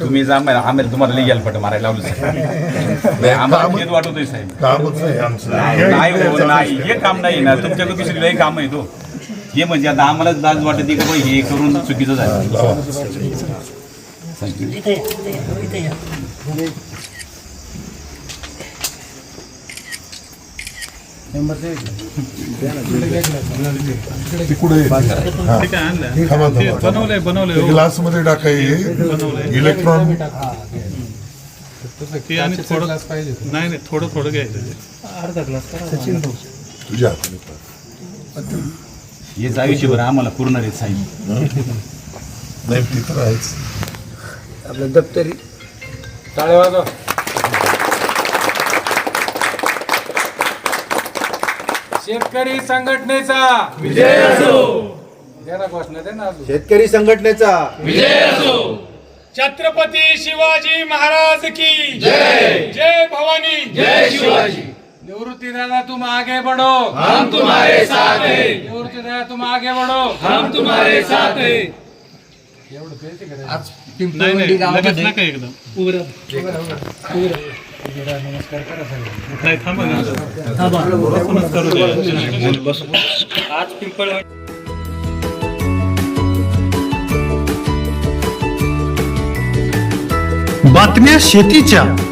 तुम्ही जा आम्ही तुम्हाला लिगल पट मारायला लावलं आम्हाला साहेब. हो, नाही हे काम नाही ना. तुमच्याकडे दुसरी काम आहे तो. हे म्हणजे आता आम्हालाच लाज वाटते की बाई हे करून चुकीचं झालं. ग्लासमध्ये टाकाय इलेक्ट्रॉन. ते आणि थोडं नाही नाही थोडं थोडं घ्यायचं ते. तुझ्या हाताने पाड. हेच आयुष्यभर आम्हाला पूर्ण रे साहेब. नाही ते तर आहेच. आपलं दप्तरी शेतकरी संघटनेचा विजय असो. द्या घोषणा दे ना अजून. शेतकरी संघटनेचा. छत्रपती शिवाजी महाराज की जय. जय भवानी. जय शिवाजी. निवृत्ति दादा तुम आगे बढ़ो। हम तुम्हारे साथ हैं। निवृत्ति दादा तुम आगे बढ़ो। हम तुम्हारे साथ हैं. बातम्या शेतीच्या.